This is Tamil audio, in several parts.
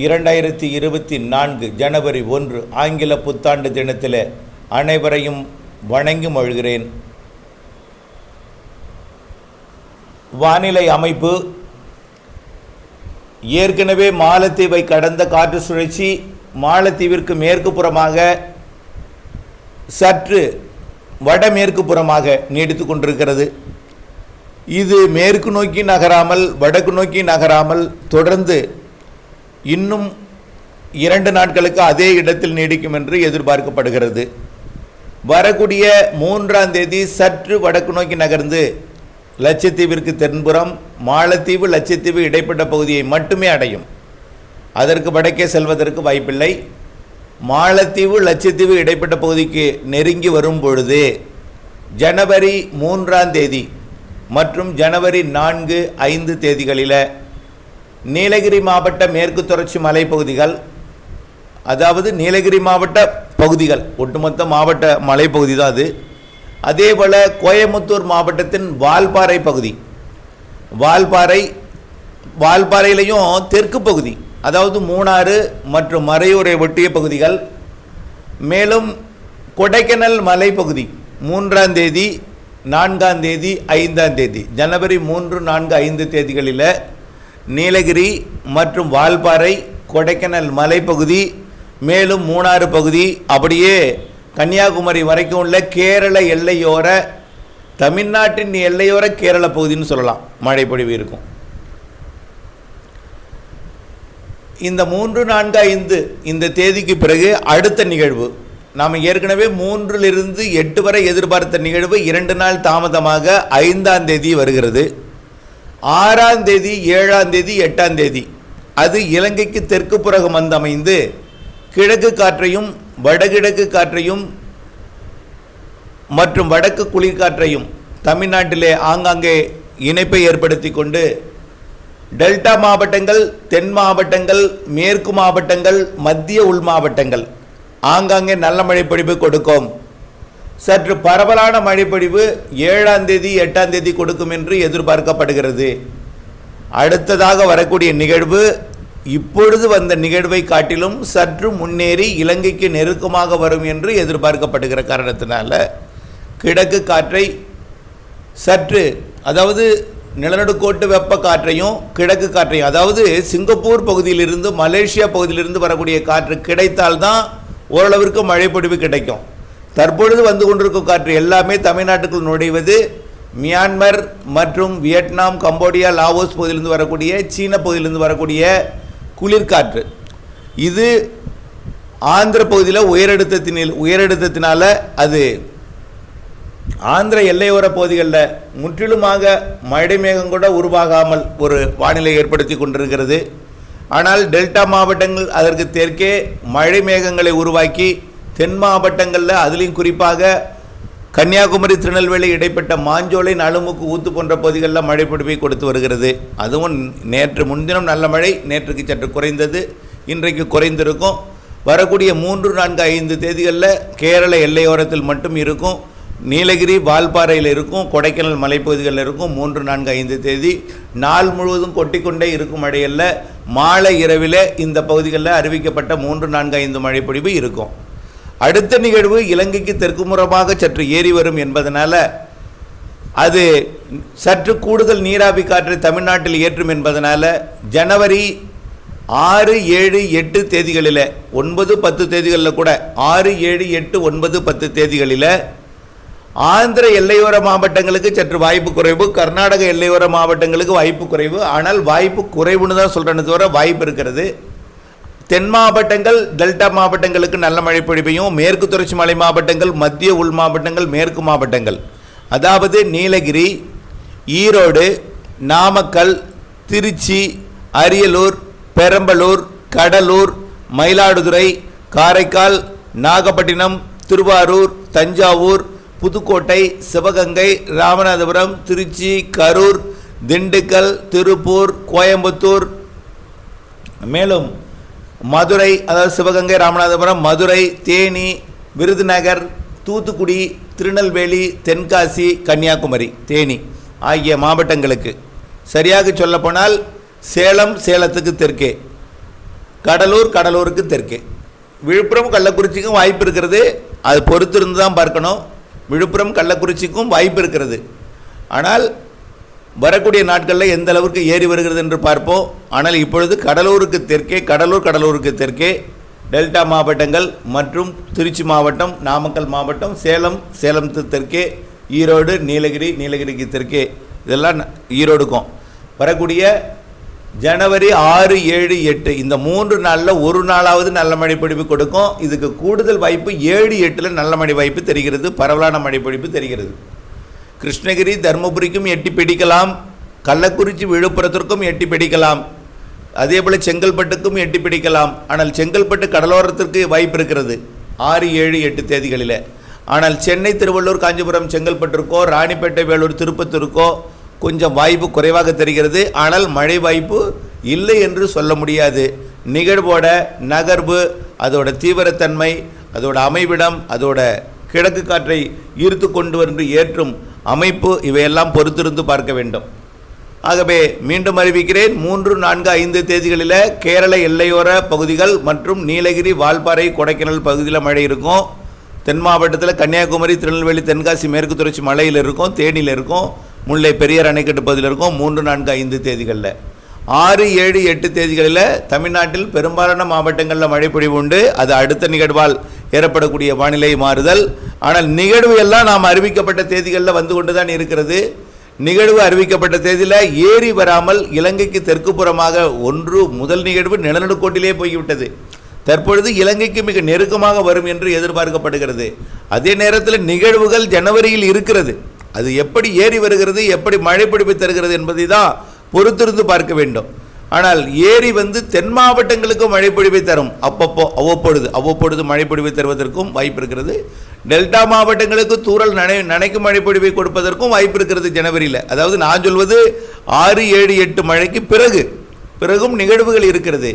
இரண்டாயிரத்தி இருபத்தி நான்கு ஜனவரி ஒன்று ஆங்கில புத்தாண்டு தினத்தில் அனைவரையும் வணங்கி மொழ்கிறேன் வானிலை அமைப்பு. ஏற்கனவே மாலத்தீவை கடந்த காற்று சுழற்சி மாலத்தீவிற்கு மேற்கு புறமாக சற்று வடமேற்கு புறமாக நீடித்து கொண்டிருக்கிறது. இது மேற்கு நோக்கி நகராமல் வடக்கு நோக்கி நகராமல் தொடர்ந்து இன்னும் இரண்டு நாட்களுக்கு அதே இடத்தில் நீடிக்கும் என்று எதிர்பார்க்கப்படுகிறது. வரக்கூடிய மூன்றாம் தேதி சற்று வடக்கு நோக்கி நகர்ந்து லட்சத்தீவிற்கு தென்புறம் மாலத்தீவு லட்சத்தீவு இடைப்பட்ட பகுதியை மட்டுமே அடையும். அதற்கு வடக்கே செல்வதற்கு வாய்ப்பில்லை. மாலத்தீவு லட்சத்தீவு இடைப்பட்ட பகுதிக்கு நெருங்கி வரும் பொழுது ஜனவரி மூன்றாம் தேதி மற்றும் ஜனவரி நான்கு ஐந்து தேதிகளில் நீலகிரி மாவட்ட மேற்கு தொடர்ச்சி மலைப்பகுதிகள் அதாவது நீலகிரி மாவட்ட பகுதிகள் ஒட்டுமொத்த மாவட்ட மலைப்பகுதி தான் அது. அதே போல் கோயம்புத்தூர் மாவட்டத்தின் வால்பாறை பகுதி. வால்பாறை வால்பாறையிலையும் தெற்கு பகுதி அதாவது மூணாறு மற்றும் மறையூரை ஒட்டிய பகுதிகள். மேலும் கொடைக்கானல் மலைப்பகுதி மூன்றாம் தேதி நான்காம் தேதி ஐந்தாம் தேதி ஜனவரி மூன்று நான்கு ஐந்து தேதிகளில் நீலகிரி மற்றும் வால்பாறை கொடைக்கானல் மலைப்பகுதி மேலும் மூணாறு பகுதி. அப்படியே கன்னியாகுமரி வரைக்கும் உள்ள கேரள எல்லையோர தமிழ்நாட்டின் எல்லையோர கேரள பகுதின்னு சொல்லலாம். மழை பொழிவு இருக்கும். இந்த மூன்று நான்கு ஐந்து இந்த தேதிக்கு பிறகு அடுத்த நிகழ்வு. நாம் ஏற்கனவே மூன்றிலிருந்து எட்டு வரை எதிர்பார்த்த நிகழ்வு இரண்டு நாள் தாமதமாக ஐந்தாம் தேதி வருகிறது. ஆறாம் தேதி ஏழாம் தேதி எட்டாம் தேதி. அது இலங்கைக்கு தெற்கு புறகம் வந்து அமைந்து கிழக்கு காற்றையும் வடகிழக்கு காற்றையும் மற்றும் வடக்கு குளிர்காற்றையும் தமிழ்நாட்டிலே ஆங்காங்கே இணைப்பை ஏற்படுத்தி கொண்டு டெல்டா மாவட்டங்கள் தென் மாவட்டங்கள் மேற்கு மாவட்டங்கள் மத்திய உள் மாவட்டங்கள் ஆங்காங்கே நல்ல மழைப்பொழிவு கொடுக்கும். சற்று பரவலான மழைப்பொழிவு ஏழாம் தேதி எட்டாம் தேதி கொடுக்கும் என்று எதிர்பார்க்கப்படுகிறது. அடுத்ததாக வரக்கூடிய நிகழ்வு இப்பொழுது வந்த நிகழ்வை காட்டிலும் சற்று முன்னேறி இலங்கைக்கு நெருக்கமாக வரும் என்று எதிர்பார்க்கப்படுகிற காரணத்தினால கிழக்கு காற்றை சற்று அதாவது நிலநடுக்கோட்டு வெப்ப காற்றையும் கிழக்கு காற்றையும் அதாவது சிங்கப்பூர் பகுதியிலிருந்து மலேசியா பகுதியிலிருந்து வரக்கூடிய காற்று கிடைத்தால்தான் ஓரளவிற்கு மழைப்பொழிவு கிடைக்கும். தற்பொழுது வந்து கொண்டிருக்கும் காற்று எல்லாமே தமிழ்நாட்டுக்குள் நுழைவது. மியான்மர் மற்றும் வியட்நாம் கம்போடியா லாவோஸ் பகுதியிலிருந்து வரக்கூடிய சீன பகுதியிலிருந்து வரக்கூடிய குளிர்காற்று. இது ஆந்திர பகுதியில் உயரழுத்தத்தினில் உயரழுத்தத்தினால அது ஆந்திர எல்லையோர பகுதிகளில் முற்றிலுமாக மழை மேகம் கூட உருவாகாமல் ஒரு வானிலை ஏற்படுத்தி கொண்டிருக்கிறது. ஆனால் டெல்டா மாவட்டங்கள் அதற்கு தெற்கே மழை மேகங்களை உருவாக்கி தென் மாவட்டங்களில் அதுலேயும் குறிப்பாக கன்னியாகுமரி திருநெல்வேலி இடைப்பட்ட மாஞ்சோலை நலுமுக்கு ஊத்து போன்ற பகுதிகளில் மழை பிடிப்பை கொடுத்து வருகிறது. அதுவும் நேற்று முன்தினம் நல்ல மழை நேற்றுக்கு சற்று குறைந்தது இன்றைக்கு குறைந்திருக்கும். வரக்கூடிய மூன்று நான்கு ஐந்து தேதிகளில் கேரள எல்லையோரத்தில் மட்டும் இருக்கும். நீலகிரி வால்பாறையில் இருக்கும். கொடைக்கானல் மலைப்பகுதிகளில் இருக்கும். மூன்று நான்கு ஐந்து தேதி நாள் முழுவதும் கொட்டிக்கொண்டே இருக்கும் மழையில் மாலை இரவில் இந்த பகுதிகளில் அறிவிக்கப்பட்ட மூன்று நான்கு ஐந்து மழைப்பொழிவு இருக்கும். அடுத்த நிகழ்வு இலங்கைக்கு தெற்குமுறமாக சற்று ஏறி வரும் என்பதனால் அது சற்று கூடுதல் நீராவி காற்றை தமிழ்நாட்டில் ஏற்றும் என்பதனால் ஜனவரி ஆறு ஏழு எட்டு தேதிகளில் ஒன்பது பத்து தேதிகளில் கூட ஆறு ஏழு எட்டு ஒன்பது பத்து தேதிகளில் ஆந்திர எல்லையோர மாவட்டங்களுக்கு சற்று வாய்ப்பு குறைவு கர்நாடக எல்லையோர மாவட்டங்களுக்கு வாய்ப்பு குறைவு ஆனால் வாய்ப்பு குறைவுன்னு தான் சொல்கிறேன்னு தவிர வாய்ப்பு இருக்கிறது. தென் மாவட்டங்கள் டெல்டா மாவட்டங்களுக்கு நல்ல மழை பொழிவையும் மேற்கு தொடர்ச்சி மலை மாவட்டங்கள் மத்திய உள் மாவட்டங்கள் மேற்கு மாவட்டங்கள். அதாவது நீலகிரி ஈரோடு நாமக்கல் திருச்சி அரியலூர் பெரம்பலூர் கடலூர் மயிலாடுதுறை காரைக்கால் நாகப்பட்டினம் திருவாரூர் தஞ்சாவூர் புதுக்கோட்டை சிவகங்கை ராமநாதபுரம் திருச்சி கரூர் திண்டுக்கல் திருப்பூர் கோயம்புத்தூர். மேலும் மதுரை அதாவது சிவகங்கை ராமநாதபுரம் மதுரை தேனி விருதுநகர் தூத்துக்குடி திருநெல்வேலி தென்காசி கன்னியாகுமரி தேனி ஆகிய மாவட்டங்களுக்கு. சரியாக சொல்லப்போனால் சேலம் சேலத்துக்கு தெற்கே. கடலூர் கடலூருக்கு தெற்கே. விழுப்புரம் கள்ளக்குறிச்சிக்கும் வாய்ப்பு இருக்கிறது. அது பொறுத்திருந்து தான் பார்க்கணும். விழுப்புரம் கள்ளக்குறிச்சிக்கும் வாய்ப்பு இருக்கிறது. ஆனால் வரக்கூடிய நாட்களில் எந்த அளவுக்கு ஏறி வருகிறது என்று பார்ப்போம். ஆனால் இப்பொழுது கடலூருக்கு தெற்கே கடலூர் கடலூருக்கு தெற்கே டெல்டா மாவட்டங்கள் மற்றும் திருச்சி மாவட்டம் நாமக்கல் மாவட்டம் சேலம் சேலத்து தெற்கே ஈரோடு நீலகிரி நீலகிரிக்கு தெற்கே இதெல்லாம் ஈரோடுக்கும். வரக்கூடிய ஜனவரி ஆறு ஏழு எட்டு இந்த மூன்று நாளில் ஒரு நாளாவது நல்ல மழை பொழிவு கொடுக்கும். இதுக்கு கூடுதல் வாய்ப்பு ஏழு எட்டில் நல்ல மழை வாய்ப்பு தெரிகிறது. பரவலான மழை தெரிகிறது. கிருஷ்ணகிரி தருமபுரிக்கும் எட்டி பிடிக்கலாம். கள்ளக்குறிச்சி விழுப்புரத்திற்கும் எட்டி பிடிக்கலாம். அதே போல் செங்கல்பட்டுக்கும் எட்டி பிடிக்கலாம். ஆனால் செங்கல்பட்டு கடலோரத்திற்கு வாய்ப்பு இருக்கிறது. ஆறு ஏழு எட்டு தேதிகளில். ஆனால் சென்னை திருவள்ளூர் காஞ்சிபுரம் செங்கல்பட்டிற்கோ ராணிப்பேட்டை வேலூர் திருப்பத்திற்கோ கொஞ்சம் வாய்ப்பு குறைவாக தெரிகிறது. ஆனால் மழை வாய்ப்பு இல்லை என்று சொல்ல முடியாது. நிகழ்வோட நகர்வு அதோட தீவிரத்தன்மை அதோட அமைவிடம் அதோட கிழக்கு காற்றை ஈர்த்து கொண்டு வந்து ஏற்றும் அமைப்பு இவையெல்லாம் பொறுத்திருந்து பார்க்க வேண்டும். ஆகவே மீண்டும் அறிவிக்கிறேன் மூன்று நான்கு ஐந்து தேதிகளில் கேரள எல்லையோர பகுதிகள் மற்றும் நீலகிரி வால்பாறை கொடைக்கானல் பகுதியில் மழை இருக்கும். தென் மாவட்டத்தில் கன்னியாகுமரி திருநெல்வேலி தென்காசி மேற்கு தொடர்ச்சி மலையில் இருக்கும் தேனியில் இருக்கும் முல்லை பெரியார் அணைக்கட்டு பகுதியில் இருக்கும் மூன்று நான்கு ஐந்து தேதிகளில். ஆறு ஏழு எட்டு தேதிகளில் தமிழ்நாட்டில் பெரும்பாலான மாவட்டங்களில் மழை பொழிவு உண்டு. அது அடுத்த நிகழ்வால் ஏற்படக்கூடிய வானிலை மாறுதல். ஆனால் நிகழ்வு எல்லாம் நாம் அறிவிக்கப்பட்ட தேதிகளில் வந்து கொண்டு தான் இருக்கிறது. நிகழ்வு அறிவிக்கப்பட்ட தேதியில் ஏறி வராமல் இலங்கைக்கு தெற்கு புறமாக ஒன்று முதல் நிகழ்வு நிலநடுக்கோட்டிலே போய்விட்டது. தற்பொழுது இலங்கைக்கு மிக நெருக்கமாக வரும் என்று எதிர்பார்க்கப்படுகிறது. அதே நேரத்தில் நிகழ்வுகள் ஜனவரியில் இருக்கிறது. அது எப்படி ஏறி வருகிறது எப்படி மழை பிடிப்பு தருகிறது என்பதை தான் பொறுத்திருந்து பார்க்க வேண்டும். ஆனால் ஏரி வந்து தென் மாவட்டங்களுக்கும் மழைப்பொழிவை தரும். அப்பப்போ அவ்வப்பொழுது அவ்வப்பொழுது மழைப்பொழிவை தருவதற்கும் வாய்ப்பு இருக்கிறது. டெல்டா மாவட்டங்களுக்கு தூறல் நனை நனைக்கும் மழைப்பொழிவை கொடுப்பதற்கும் வாய்ப்பு இருக்கிறது ஜனவரியில். அதாவது நான் சொல்வது ஆறு ஏழு எட்டு மழைக்கு பிறகு பிறகும் நிகழ்வுகள் இருக்கிறது.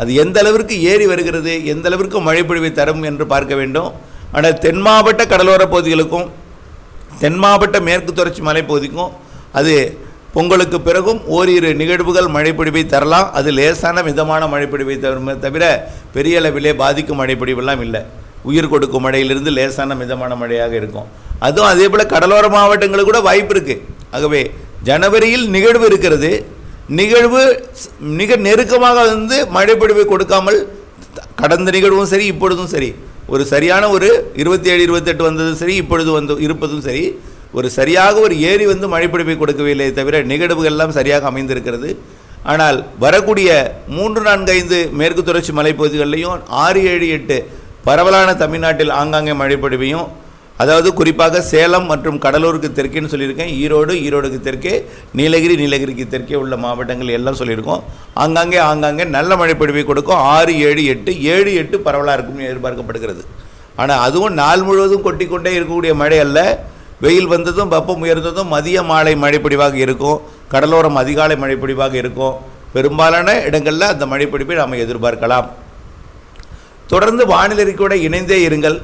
அது எந்த அளவிற்கு ஏறி வருகிறது எந்த அளவிற்கு மழைப்பொழிவை தரும் என்று பார்க்க வேண்டும். ஆனால் தென் மாவட்ட கடலோர பகுதிகளுக்கும் தென் மாவட்ட மேற்கு தொடர்ச்சி மலைப்பகுதிக்கும் அது பொங்கலுக்கு பிறகும் ஓரிரு நிகழ்வுகள் மழைப்பொழிவை தரலாம். அது லேசான மிதமான மழைப்பொழிவை தருமே. தவிர பெரிய அளவிலே பாதிக்கும் மழைப்பொழிவெல்லாம் இல்லை. உயிர் கொடுக்கும் மழையிலிருந்து லேசான மிதமான மழையாக இருக்கும். அதுவும் அதே போல் கடலோர மாவட்டங்களுக்கு கூட வாய்ப்பு இருக்குது ஆகவே ஜனவரியில் நிகழ்வு இருக்கிறது. நிகழ்வு மிக நெருக்கமாக வந்து மழைப்பொழிவை கொடுக்காமல் கடந்த நிகழ்வும் சரி இப்பொழுதும் சரி. ஒரு சரியான ஒரு இருபத்தி ஏழு இருபத்தெட்டு வந்ததும் சரி இப்பொழுது வந்து இருப்பதும் சரி. ஒரு சரியாக ஒரு ஏரி வந்து மழைப்பிடிப்பை கொடுக்கவில்லை தவிர நிகழ்வுகள் எல்லாம் சரியாக அமைந்திருக்கிறது. ஆனால் வரக்கூடிய மூன்று நான்கு ஐந்து மேற்கு தொடர்ச்சி மலைப்பகுதிகளிலையும் ஆறு ஏழு எட்டு பரவலான தமிழ்நாட்டில் ஆங்காங்கே மழைப்பொழிவையும் அதாவது குறிப்பாக சேலம் மற்றும் கடலூருக்கு தெற்கேன்னு சொல்லியிருக்கேன். ஈரோடு ஈரோடுக்கு தெற்கே நீலகிரி நீலகிரிக்கு தெற்கே உள்ள மாவட்டங்கள் எல்லாம் சொல்லியிருக்கோம். ஆங்காங்கே ஆங்காங்கே நல்ல மழைப்பொழிவை கொடுக்கும். ஆறு ஏழு எட்டு ஏழு எட்டு பரவலாக இருக்கும் எதிர்பார்க்கப்படுகிறது. ஆனால் அதுவும் நாள் முழுவதும் கொட்டிக்கொண்டே இருக்கக்கூடிய மழை அல்ல. வெயில் வந்ததும் வெப்பம் உயர்ந்ததும் மதிய மாலை மழைப்பொழிவாக இருக்கும். கடலோரம் அதிகாலை மழைப்பொழிவாக இருக்கும். பெரும்பாலான இடங்களில் அந்த மழைப்பொழிவை நாம் எதிர்பார்க்கலாம். தொடர்ந்து வானிலை கூட இணைந்தே இருங்கள்.